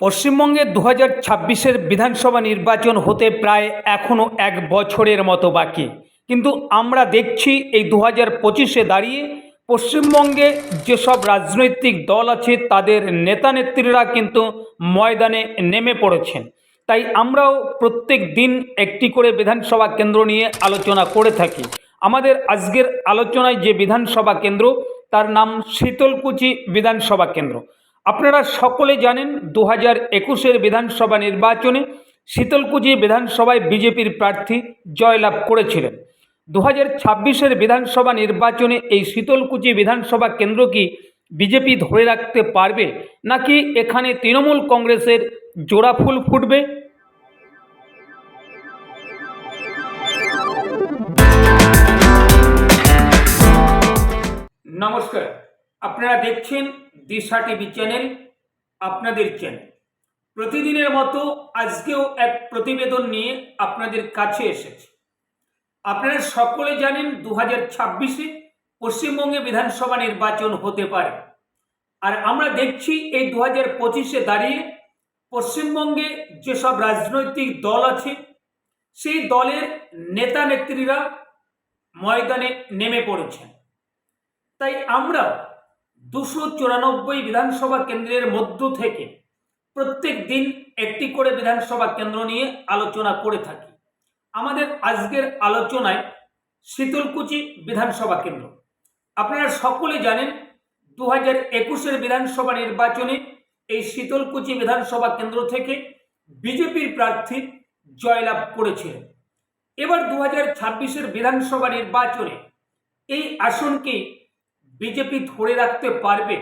পশ্চিমবঙ্গে দু হাজার ছাব্বিশের বিধানসভা নির্বাচন হতে প্রায় এখনও এক বছরের মতো বাকি। কিন্তু আমরা দেখছি এই দু হাজার পঁচিশে দাঁড়িয়ে পশ্চিমবঙ্গে যেসব রাজনৈতিক দল আছে, তাদের নেতা নেত্রীরা কিন্তু ময়দানে নেমে পড়েছেন। তাই আমরাও প্রত্যেক দিন একটি করে বিধানসভা কেন্দ্র নিয়ে আলোচনা করে থাকি। আমাদের আজকের আলোচনায় যে বিধানসভা কেন্দ্র, তার নাম শীতলকুচি বিধানসভা কেন্দ্র। আপনারা সকলে জানেন দু হাজার একুশের বিধানসভা নির্বাচনে শীতলকুচি বিধানসভায় বিজেপির প্রার্থী জয়লাভ করেছিলেন। দু হাজার ছাব্বিশের বিধানসভা নির্বাচনে এই শীতলকুচি বিধানসভা কেন্দ্র কি বিজেপি ধরে রাখতে পারবে, নাকি এখানে তৃণমূল কংগ্রেসের জোড়া ফুল ফুটবে? নমস্কার। আপনারা দেখছেন দিশা টিভি চ্যানেল, আপনাদের চ্যানেল। প্রতিদিনের মতো আজকেও এক প্রতিবেদন নিয়ে আপনাদের কাছে এসেছে। আপনারা সকলে জানেন দু হাজার ছাব্বিশে পশ্চিমবঙ্গে বিধানসভা নির্বাচন হতে পারে। আর আমরা দেখছি এই দু হাজার পঁচিশে দাঁড়িয়ে পশ্চিমবঙ্গে যেসব রাজনৈতিক দল আছে, সেই দলের নেতা নেত্রীরা ময়দানে নেমে পড়েছেন। তাই আমরা দুশো চুরানব্বই বিধানসভা কেন্দ্রের মধ্য থেকে প্রত্যেক দিন একটি করে বিধানসভা কেন্দ্র নিয়ে আলোচনা করে থাকি। আমাদের আজকের আলোচনায় শীতলকুচি বিধানসভা কেন্দ্র। আপনারা সকলে জানেন দু হাজার একুশের বিধানসভা নির্বাচনে এই শীতলকুচি বিধানসভা কেন্দ্র থেকে বিজেপির প্রার্থী জয়লাভ করেছিলেন। এবার দু হাজার ছাব্বিশের বিধানসভা নির্বাচনে এই আসনকে বিজেপি ধরে রাখতে পারবে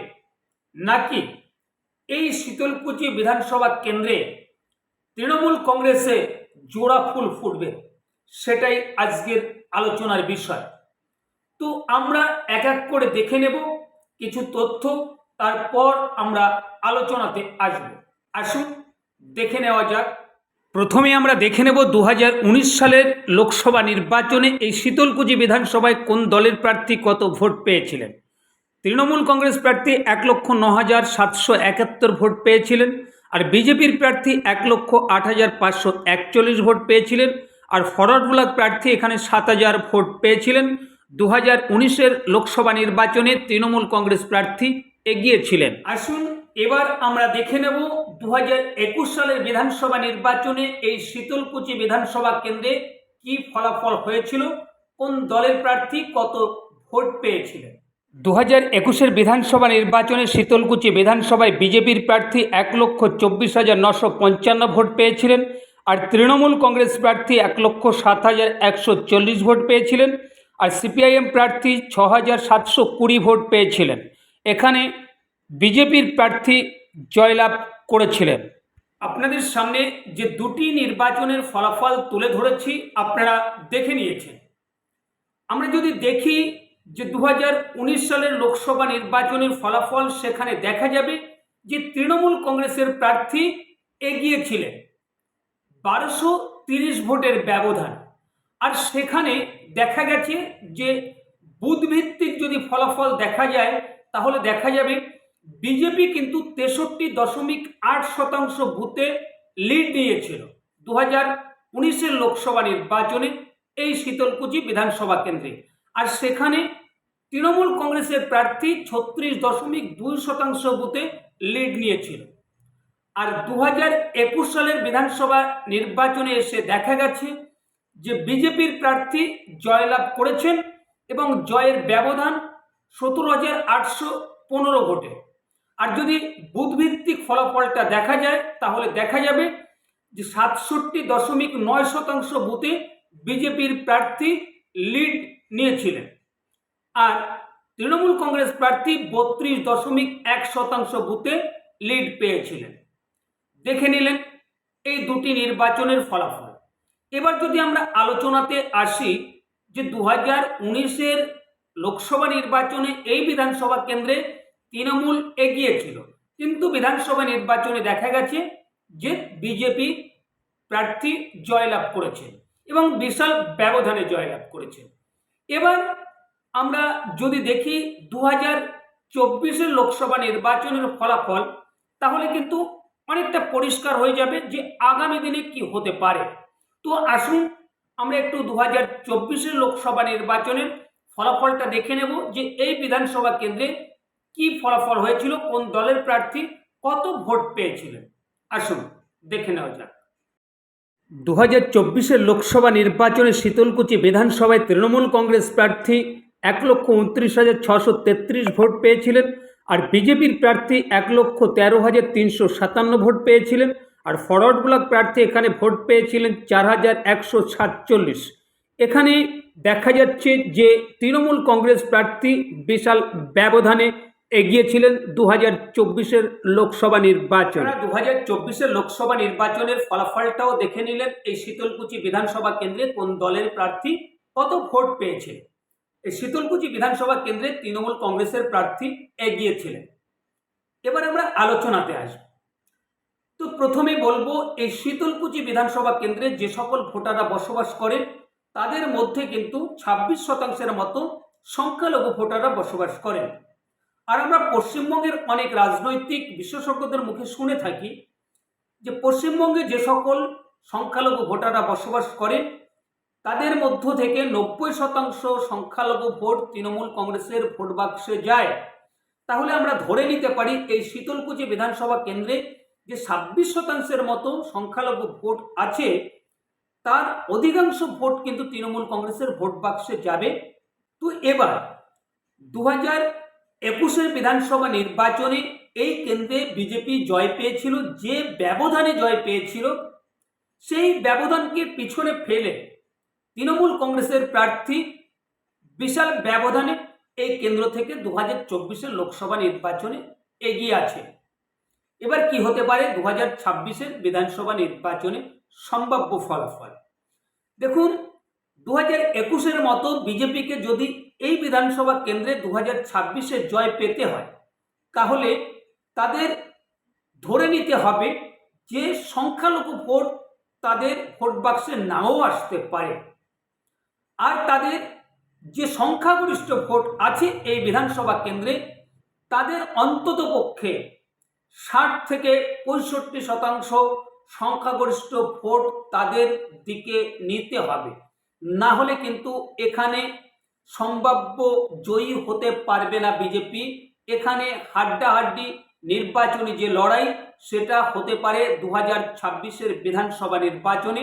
নাকি? এই শীতলকুচি বিধানসভা কেন্দ্রে তৃণমূল কংগ্রেসে জোড়া ফুল ফুটবে, সেটাই আজকের আলোচনার বিষয়। তো আমরা এক এক করে দেখে নেব কিছু তথ্য, তারপর আমরা আলোচনাতে আসব। আসুন, দেখে নেওয়া যাক। প্রথমে আমরা দেখে নেব দু হাজার উনিশ সালের লোকসভা নির্বাচনে এই শীতলকুচি বিধানসভায় কোন দলের প্রার্থী কত ভোট পেয়েছিলেন? তৃণমূল কংগ্রেস প্রার্থী এক লক্ষ ন হাজার সাতশো একাত্তর ভোট পেয়েছিলেন, আর বিজেপির প্রার্থী এক লক্ষ আট হাজার পাঁচশো একচল্লিশ ভোট পেয়েছিলেন, আর ফরওয়ার্ড ব্লক প্রার্থী এখানে সাত হাজার ভোট পেয়েছিলেন। দু হাজার উনিশের লোকসভা নির্বাচনে তৃণমূল কংগ্রেস প্রার্থী এগিয়েছিলেন। আসুন এবার আমরা দেখে নেব দু হাজার একুশ সালের বিধানসভা নির্বাচনে এই শীতলকুচি বিধানসভা কেন্দ্রে কি ফলাফল হয়েছিল, কোন দলের প্রার্থী কত ভোট পেয়েছিলেন। দু হাজার একুশের বিধানসভা নির্বাচনে শীতলকুচি বিধানসভায় বিজেপির প্রার্থী এক লক্ষ চব্বিশ হাজার নশো পঞ্চান্ন ভোট পেয়েছিলেন, আর তৃণমূল কংগ্রেস প্রার্থী এক লক্ষ সাত হাজার একশো চল্লিশ ভোট পেয়েছিলেন, আর সিপিআইএম প্রার্থী ছ হাজার সাতশো কুড়ি ভোট পেয়েছিলেন। এখানে বিজেপির প্রার্থী জয়লাভ করেছিলেন। আপনাদের সামনে যে দুটি নির্বাচনের ফলাফল তুলে ধরেছি, আপনারা দেখে নিয়েছেন। আমরা যদি দেখি যে দু হাজার উনিশ সালের লোকসভা নির্বাচনের ফলাফল সেখানে দেখা যাবে যে তৃণমূল কংগ্রেসের প্রার্থী এগিয়েছিলেন। বারোশো তিরিশ ভোটের ব্যবধান। আর সেখানে দেখা গেছে যে বুথভিত্তিক যদি ফলাফল দেখা যায়, তাহলে দেখা যাবে বিজেপি কিন্তু তেষট্টি দশমিক আট শতাংশ বুথে লিড নিয়েছিল দু হাজার উনিশের লোকসভা নির্বাচনে এই শীতলকুচি বিধানসভা কেন্দ্রে। আর সেখানে তৃণমূল কংগ্রেসের প্রার্থী ছত্রিশ দশমিক দুই শতাংশ বুথে লিড নিয়েছিল। আর দু হাজার একুশ সালের বিধানসভা নির্বাচনে এসে দেখা গেছে যে বিজেপির প্রার্থী জয়লাভ করেছেন এবং জয়ের ব্যবধান সতেরো হাজার আটশো পনেরো ভোটে। আর যদি বুথভিত্তিক ফলাফলটা দেখা যায়, তাহলে দেখা যাবে যে সাতষট্টি দশমিক নয় শতাংশ বুথে বিজেপির প্রার্থী লিড নিয়েছিলেন। আর তৃণমূল কংগ্রেস প্রার্থী বত্রিশ দশমিক এক শতাংশ বুথে লিড পেয়েছিলেন। দেখে নিলেন এই দুটি নির্বাচনের ফলাফল। এবার যদি আমরা আলোচনাতে আসি যে দু হাজার উনিশের লোকসভা নির্বাচনে এই বিধানসভা কেন্দ্রে তৃণমূল এগিয়েছিল কিন্তু বিধানসভা নির্বাচনে দেখা গেছে যে বিজেপি প্রার্থী জয়লাভ করেছে এবং বিশাল ব্যবধানে জয়লাভ করেছে। এবার আমরা যদি দেখি দু হাজার চব্বিশের লোকসভা নির্বাচনের ফলাফল, তাহলে কিন্তু অনেকটা পরিষ্কার হয়ে যাবে যে আগামী দিনে কি হতে পারে। তো আসুন আমরা একটু দু হাজার চব্বিশের লোকসভা নির্বাচনের ফলাফলটা দেখে নেব যে এই বিধানসভা কেন্দ্রে কি ফলাফল হয়েছিল, কোন দলের প্রার্থী কত ভোট পেয়েছিলেন। আসুন দেখে নেওয়া যাক। দু হাজার চব্বিশের লোকসভা নির্বাচনে শীতলকুচি বিধানসভায় তৃণমূল কংগ্রেস প্রার্থী এক লক্ষ উনত্রিশ হাজার ছশো তেত্রিশ ভোট পেয়েছিলেন আর বিজেপির প্রার্থী এক লক্ষ তেরো হাজার তিনশো সাতান্ন ভোট পেয়েছিলেন আর ফরওয়ার্ড ব্লক প্রার্থী এখানে ভোট পেয়েছিলেন চার হাজার একশো সাতচল্লিশ। এখানে দেখা যাচ্ছে যে তৃণমূল কংগ্রেস প্রার্থী বিশাল ব্যবধানে এগিয়েছিলেন দু হাজার চব্বিশের লোকসভা নির্বাচন। দু হাজার চব্বিশের লোকসভা নির্বাচনের ফলাফলটাও দেখে নিলেন এই শীতলকুচি বিধানসভা কেন্দ্রে কোন দলের প্রার্থী কত ভোট পেয়েছে। এই শীতলকুচি বিধানসভা কেন্দ্রে তৃণমূল কংগ্রেসের প্রার্থী এগিয়েছিলেন। এবার আমরা আলোচনাতে আসব। তো প্রথমে বলব, এই শীতলকুচি বিধানসভা কেন্দ্রে যে সকল ভোটাররা বসবাস করেন, তাদের মধ্যে কিন্তু ছাব্বিশ শতাংশের মতো সংখ্যালঘু ভোটাররা বসবাস করেন। আর আমরা পশ্চিমবঙ্গের অনেক রাজনৈতিক বিশেষজ্ঞদের মুখে শুনে থাকি যে, পশ্চিমবঙ্গে যে সকল সংখ্যালঘু ভোটাররা বসবাস করেন তাদের মধ্য থেকে নব্বই শতাংশ সংখ্যালঘু ভোট তৃণমূল কংগ্রেসের ভোট বাক্সে যায়। তাহলে আমরা ধরে নিতে পারি এই শীতলকুচি বিধানসভা কেন্দ্রে যে ছাব্বিশ শতাংশের মতো সংখ্যালঘু ভোট আছে, তার অধিকাংশ ভোট কিন্তু তৃণমূল কংগ্রেসের ভোট বাক্সে যাবে। তো এবার দু হাজার একুশের বিধানসভা নির্বাচনে এই কেন্দ্রে বিজেপি জয় পেয়েছিল, যে ব্যবধানে জয় পেয়েছিল, সেই ব্যবধানকে পিছনে ফেলে তৃণমূল কংগ্রেসের প্রার্থী বিশাল ব্যবধানে এই কেন্দ্র থেকে দু হাজার চব্বিশের লোকসভা নির্বাচনে এগিয়ে আছে। এবার কি হতে পারে? দু হাজার ছাব্বিশের বিধানসভা নির্বাচনে সম্ভাব্য ফলাফল। দেখুন দু হাজার একুশের মতো বিজেপিকে যদি এই বিধানসভা কেন্দ্রে দু হাজার ছাব্বিশে জয় পেতে হয়, তাহলে তাদের ধরে নিতে হবে যে সংখ্যালঘু ভোট তাদের ভোট বাক্সে নাও আসতে পারে। আর তাদের যে সংখ্যাগরিষ্ঠ ভোট আছে এই বিধানসভা কেন্দ্রে, তাদের অন্তত পক্ষে ষাট থেকে পঁয়ষট্টি শতাংশ সংখ্যাগরিষ্ঠ ভোট তাদের দিকে নিতে হবে। না হলে কিন্তু এখানে সম্ভাব্য জয়ী হতে পারবে না বিজেপি। এখানে হাড্ডাহাড্ডি নির্বাচনী যে লড়াই, সেটা হতে পারে দু হাজার ছাব্বিশের বিধানসভা নির্বাচনে।